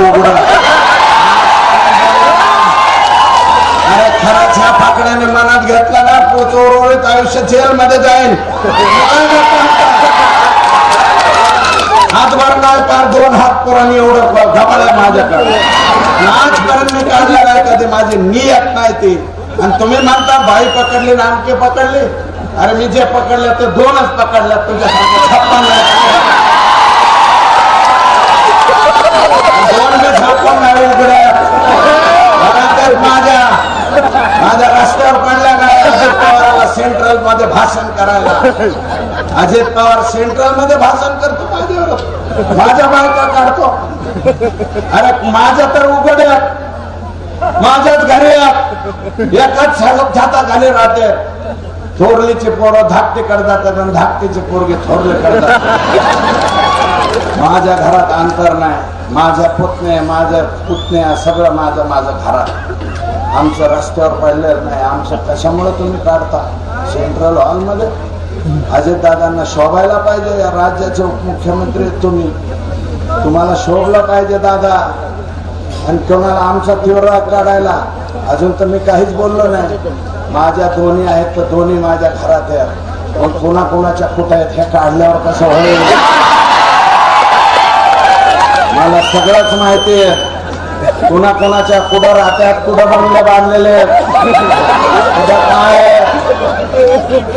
उघड अरे खराच ह्या पाकड्याने मनात घेतला ना चोरवळीत आयुष्य जेल मध्ये जाईल हातभर नाही पार दोन हात पुराणी एवढं घबाला माझ्याकडे. आजपर्यंत मी काढलं नाही कधी माझी नियत नाही ती. आणि तुम्ही म्हणता बाई पकडली नामके पकडले. अरे मी जे पकडले ते दोनच पकडले तुझ्यासारखे छप्पन नाही पकडले. दोन मी तर माझ्या माझ्या रस्त्यावर पडल्या काय अजित पवाराला सेंट्रलमध्ये भाषण करायला. अजित पवार सेंट्रलमध्ये भाषण करतो माझ्यावर. माझ्या बायका काढतो. अरे माझं तर उघड माझ्याच घरी आहे. एकच छाता झाले राहते. थोरलीचे पोरं धाकटे करतात आणि धाकटीचे पोरगे थोरले करतात. माझ्या घरात अंतर नाही. माझ्या पुतण्या माझ्या पुतण्या सगळं माझं माझं घरात. आमचं रस्त्यावर पडलेलं नाही. आमचं कशामुळे तुम्ही काढता? सेंट्रल हॉलमध्ये अजित दादांना शोभायला पाहिजे. या राज्याचे उपमुख्यमंत्री आहेत तुम्ही. तुम्हाला शोभलं पाहिजे दादा. आणि कोणाला आमचा तीव्र काढायला? अजून तर मी काहीच बोललो नाही. माझ्या दोन्ही आहेत तर दोन्ही माझ्या घरात आहेत. पण कोणाकोणाच्या कुठं आहेत हे काढल्यावर कसं होईल? मला सगळंच माहिती आहे. कुणा कोणाच्या कुठं राहत्यात कुठं बंगले बांधलेले कुठं काय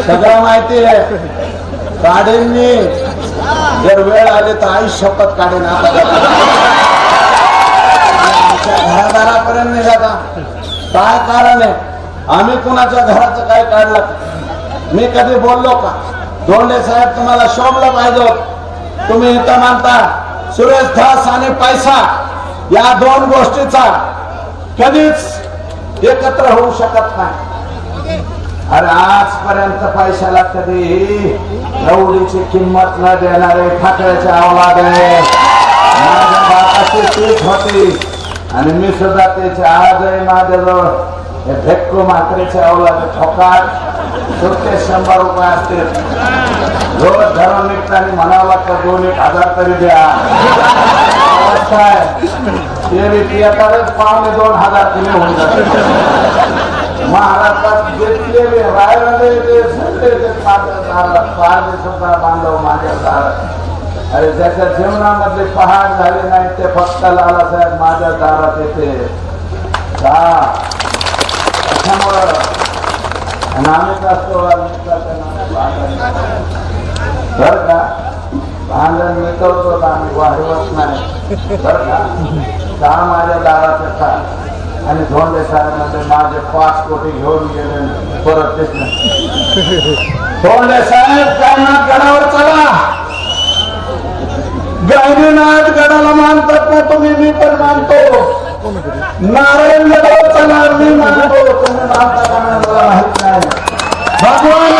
सगळं माहिती आहे. काढेन मी. जर वेळ आली तर आई शपथ काढेन आता. घरादारापर्यंत निघाला काय कारण आहे? आम्ही कुणाच्या घराचं काय काढलं? मी कधी बोललो का? दोंडे साहेब तुम्हाला शोभलं पाहिजे तुम्ही इथं मानता. सुरेश आणि पैसा या दोन गोष्टीचा कधीच एकत्र होऊ शकत नाही. अरे आजपर्यंत पैशाला कधी रवडीची किंमत न देणारे ठाकरेचे अवलाद आहे. माझ्या बापाची तीच होती आणि मी सुद्धा त्याचे आजही माझ्याजवळ हे भेक्कू मात्रेचे अवलाद ठोकाट सुट्टे शंभर रुपये असतील रोज धरून निघताना म्हणावं तर दोन एक हजार तरी द्या अवस्था ते येतातच पावणे दोन हजार तिने होऊन जातात महाराष्ट्रात ते सगळे ते माझ्या दारात बांधव माझ्या दारात अरे ज्याच्या पहाड झाले नाही ते फक्त लालासाहेब माझ्या दारात येते का त्याच्यामुळं नामेच असतो बर का भांडण मिटवतो आम्ही वाढवत नाही बर का का माझ्या दारात येतात आणि धोंडे साहेबांचे माझे पाच कोटी घेऊन गेले परत तेच नाही धोंडे साहेब त्यांना गडावर चला गहिनीनाथ गडाला मानतात ना तुम्ही मी पण मानतो नारायण गडावर चला मी मानतो तुम्ही मानता मला माहीत नाही भगवान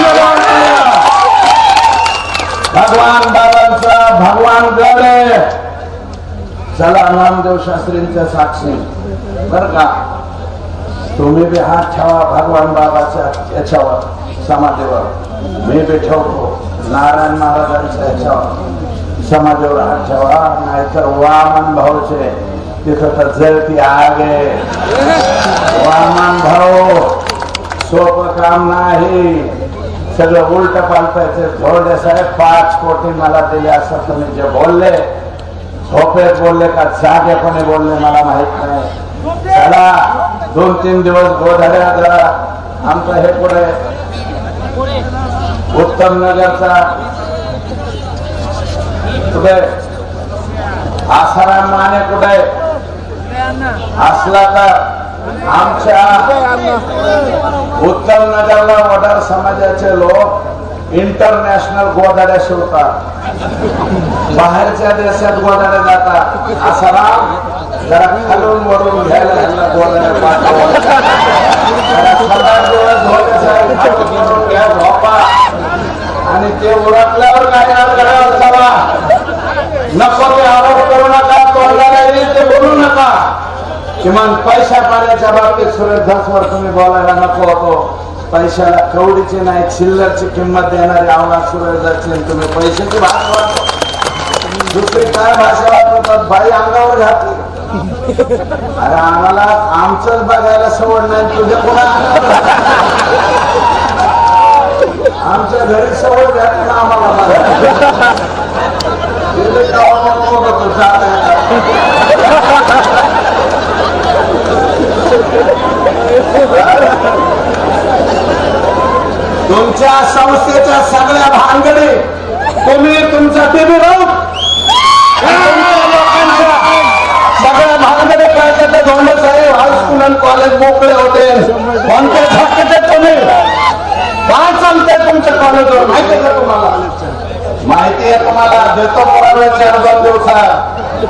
भगवान बाबांचा भगवान गड चला नामदेव शास्त्रींच्या साक्षी बर का तुम्ही बी हात ठेवा भगवान बाबाच्या याच्यावर समाधीवर मी बी ठेवतो नारायण महाराजांच्या याच्यावर समाधीवर हात ठेवा नाहीतर वामन भाऊचे तिथं तर जळती आग आहे काम नाही सगळं उलट पालटायचे थोडे साहेब पाच कोटी मला दिले असं तुम्ही जे बोलले झोपेत बोलले का जागेपणे बोलले मला माहीत नाही. चला दोन तीन दिवस गोधड्या जरा आमचं हे पुढे उत्तम नगरचा कुठे आसाराम माने कुठे असला तर आमच्या उत्तर नगरला वडार समाजाचे लोक इंटरनॅशनल गोदाड्या शिवतात. बाहेरच्या देशात गोदाड्या जातात. आसाराम जरा खालून वरून घ्यायला गोदाड्या आणि ते उरकल्यावर काय करावं जावा नको ते आरोप करू नका तोंडाला येईल ते बोलू नका किमान पैशा पाण्याच्या बाबतीत सुरेश दासवर तुम्ही बोलायला नको होतो पैशाला कवडीची नाही चिल्लरची किंमत देणारी आव्हान सुरेशदाची तुम्ही पैशाची भाषा वाटतो दुसरी काय भाषा वापरतात बाई अंगावर घातली अरे आम्हाला आमचंच बघायला सवड नाही तुझ्या पुन्हा आमच्या घरी सवड घातली ना आम्हाला बघायला गेले गावाला बघतो, जात आहे. तुमच्या संस्थेच्या सगळ्या भानगडी तुम्ही तुमचा टीव्ही राहू. सगळ्या भानगडी काय ते धोंडे साहेब हायस्कूल आणि कॉलेज मोकळे होते. कोणते झटके तुम्ही. काय चालतंय तुमच्या कॉलेजवर माहिती आहे का तुम्हाला? माहिती आहे तुम्हाला. देतो पुरावे चार दोन दिवसात.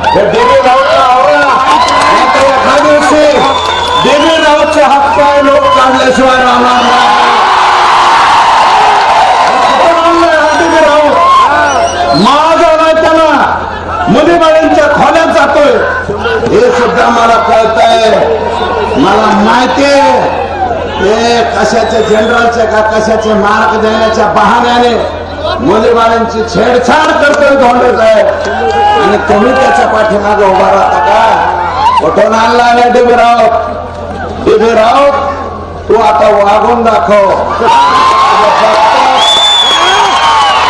हे राऊतला आवडला नाहीतर एका दिवशी डीबी हात पाय लोक काढल्याशिवाय राहणार माझा नाही त्याला मुलीबाळींच्या खोल्यात जातोय. हे सुद्धा मला कळतंय. मला माहितीये ते कशाचे जनरलचे का कशाचे मार्क देण्याच्या बहाण्याने मुलीबाळांची छेडछाड करतोय धोंडे साहेब आणि तुम्ही त्याच्या पाठीमागे उभा राहता का? कुठून आणला नाही डिबराव राऊत राव तू आता वागून दाखव.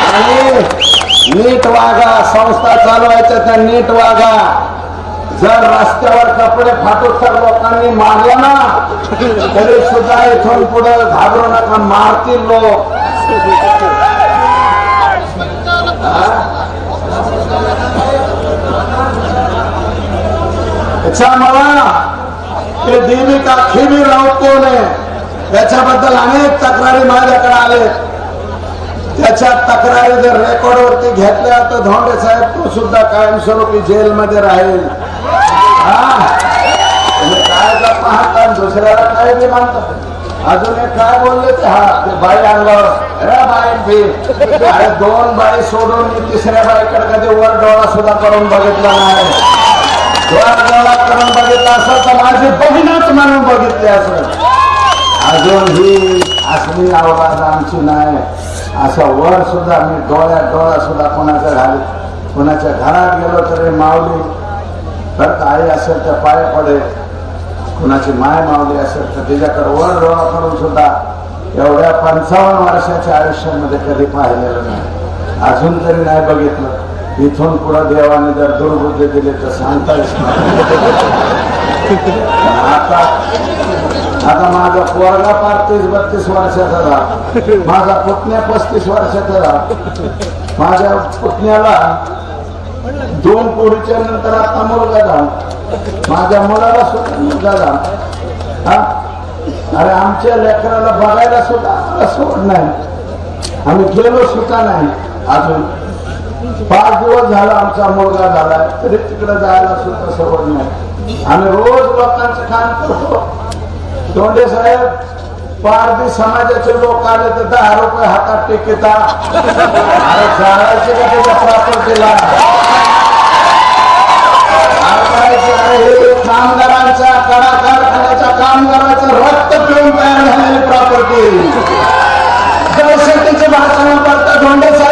आणि नीट वागा संस्था चालवायच्या त्या नीट वागा. जर रस्त्यावर कपडे फाटू तर लोकांनी मारलं ना तरी सुद्धा इथून पुढे घाबरू नका मारतील लोक. त्याच्यामुळं ते देविका खिबी राऊत कोण आहे त्याच्याबद्दल अनेक तक्रारी माझ्याकडे आले त्याच्या तक्रारी जर रेकॉर्ड वरती घेतल्या तर धोंडे साहेब तो सुद्धा कायमस्वरूपी जेलमध्ये राहील. काय पाहता दुसऱ्याला काय बी मानतात अजून एक काय बोलले ते? हा ते बाई अंगावर "ए बाई बी अरे दोन बाई सोडून मी तिसऱ्या बाईकडे कधी वर डोळा सुद्धा करून बघितला नाही. करून बघितला असं तर माझी बहीणच म्हणून बघितली असं. अजून ही असली आवाज आमची नाही. असं वर सुद्धा मी डोळ्यात डोळा सुद्धा कोणाच्या घाली कोणाच्या घरात गेलो तरी मावली तर आई असेल तर पाय पडे. कुणाची माय मावली असेल तर तिच्याकडे वर डोळा करून सुद्धा एवढ्या पंचावन्न वर्षाच्या आयुष्यामध्ये कधी पाहिलेलं नाही. अजून तरी नाही बघितलं. इथून पुढे देवाने जर दुर्बुद्धी दिली तर सांगता आता आता माझा पोरगा पार तीस बत्तीस वर्षाचा झाला माझा पुतण्या पस्तीस वर्षाचा राहा माझ्या पुतण्याला दोन पोळीच्या नंतर आता मुलगा झाला. माझ्या मुलाला सुद्धा मुलगा झाला. हा? अरे आमच्या लेकराला बघायला सुद्धा सोड नाही. आम्ही गेलो सुद्धा नाही. अजून पाच दिवस झाला आमचा मुलगा झालाय. तरी तिकडे जायला सुद्धा सवड नाही. आम्ही रोज लोकांचं काम करतो. तोंडे साहेब पारधी समाजाचे लोक आले तर दहा रुपये हातात टिकिता. कामगारांचा कडा कारखान्याच्या कामगारांचं रक्त पिऊन तयार झालेली प्रॉपर्टी भाषण करता धोंडे साहेब.